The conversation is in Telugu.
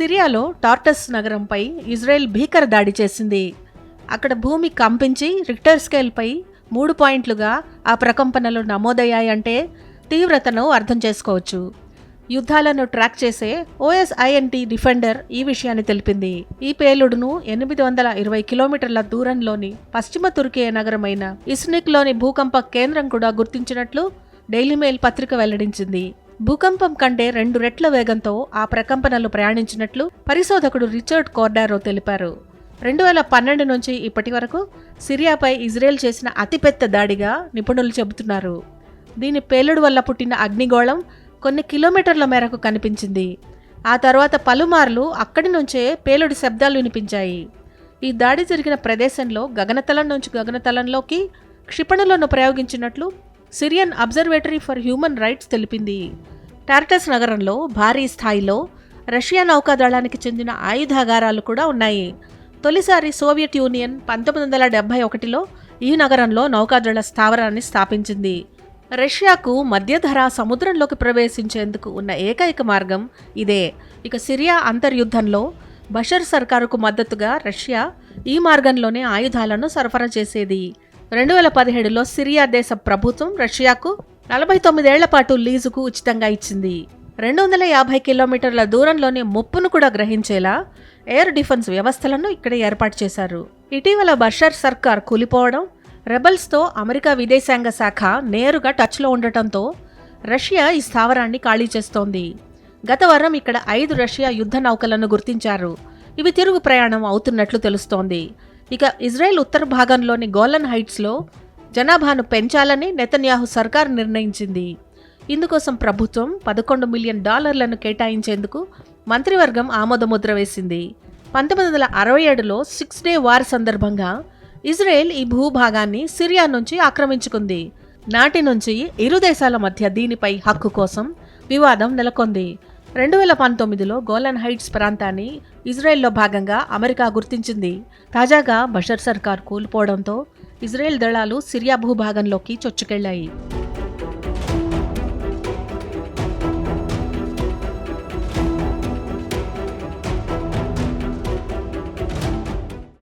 సిరియాలో టార్టస్ నగరంపై ఇజ్రాయెల్ భీకర దాడి చేసింది. అక్కడ భూమి కంపించి రిక్టర్ స్కేల్పై మూడు పాయింట్లుగా ఆ ప్రకంపనలు నమోదయ్యాయంటే తీవ్రతను అర్థం చేసుకోవచ్చు. యుద్ధాలను ట్రాక్ చేసే ఓఎస్ఐఎన్టీ డిఫెండర్ ఈ విషయాన్ని తెలిపింది. ఈ పేలుడును ఎనిమిది వందల ఇరవై కిలోమీటర్ల దూరంలోని పశ్చిమ తుర్కీ నగరమైన ఇస్నిక్లోని భూకంప కేంద్రం కూడా గుర్తించినట్లు డైలీ మెయిల్ పత్రిక వెల్లడించింది. భూకంపం కంటే రెండు రెట్ల వేగంతో ఆ ప్రకంపనలు ప్రయాణించినట్లు పరిశోధకుడు రిచర్డ్ కోర్డారో తెలిపారు. రెండు వేల పన్నెండు నుంచి ఇప్పటి వరకు సిరియాపై ఇజ్రాయెల్ చేసిన అతిపెద్ద దాడిగా నిపుణులు చెబుతున్నారు. దీని పేలుడు వల్ల పుట్టిన అగ్నిగోళం కొన్ని కిలోమీటర్ల మేరకు కనిపించింది. ఆ తర్వాత పలుమార్లు అక్కడి నుంచే పేలుడు శబ్దాలు వినిపించాయి. ఈ దాడి జరిగిన ప్రదేశంలో గగనతలం నుంచి గగనతలంలోకి క్షిపణులను ప్రయోగించినట్లు Syrian observatory for human rights తెలిపింది. టార్టస్ నగరంలో భారీ స్థాయిలో రష్యా నౌకాదళానికి చెందిన ఆయుధాగారాలు కూడా ఉన్నాయి. తొలిసారి సోవియట్ యూనియన్ పంతొమ్మిది వందల డెబ్బై ఒకటిలో ఈ నగరంలో నౌకాదళ స్థావరాన్ని స్థాపించింది. రష్యాకు మధ్యధరా సముద్రంలోకి ప్రవేశించేందుకు ఉన్న ఏకైక మార్గం ఇదే. ఇక సిరియా అంతర్యుద్ధంలో బషర్ సర్కారుకు మద్దతుగా రష్యా ఈ మార్గంలోనే ఆయుధాలను సరఫరా చేసేది. రెండు వేల పదిహేడులో సిరియా దేశ ప్రభుత్వం రష్యాకు నలభై తొమ్మిదేళ్ళ పాటు లీజుకు ఉచితంగా ఇచ్చింది. రెండు వందల యాభై కిలోమీటర్ల దూరంలోనే ముప్పును కూడా గ్రహించేలా ఎయిర్ డిఫెన్స్ వ్యవస్థలను ఇక్కడ ఏర్పాటు చేశారు. ఇటీవల బషర్ సర్కార్ కూలిపోవడం రెబల్స్తో అమెరికా విదేశాంగ శాఖ నేరుగా టచ్లో ఉండటంతో రష్యా ఈ స్థావరాన్ని ఖాళీ చేస్తోంది. గత వారం ఇక్కడ ఐదు రష్యా యుద్ధ నౌకలను గుర్తించారు. ఇవి తిరుగు ప్రయాణం అవుతున్నట్లు తెలుస్తోంది. ఇక ఇజ్రాయెల్ ఉత్తర భాగంలోని గోలన్ హైట్స్లో జనాభాను పెంచాలని నెతన్యాహు సర్కార్ నిర్ణయించింది. ఇందుకోసం ప్రభుత్వం పదకొండు మిలియన్ డాలర్లను కేటాయించేందుకు మంత్రివర్గం ఆమోదముద్ర వేసింది. పంతొమ్మిది వందల అరవై ఏడులో సిక్స్ డే వార్ సందర్భంగా ఇజ్రాయెల్ ఈ భూభాగాన్ని సిరియా నుంచి ఆక్రమించుకుంది. నాటి నుంచి ఇరు దేశాల మధ్య దీనిపై హక్కు కోసం వివాదం నెలకొంది. రెండు వేల పంతొమ్మిదిలో గోలన్ హైట్స్ ప్రాంతాన్ని ఇజ్రాయెల్లో భాగంగా అమెరికా గుర్తించింది. తాజాగా బషర్ సర్కార్ కూలిపోవడంతో ఇజ్రాయెల్ దళాలు సిరియా భూభాగంలోకి చొచ్చుకెళ్ళాయి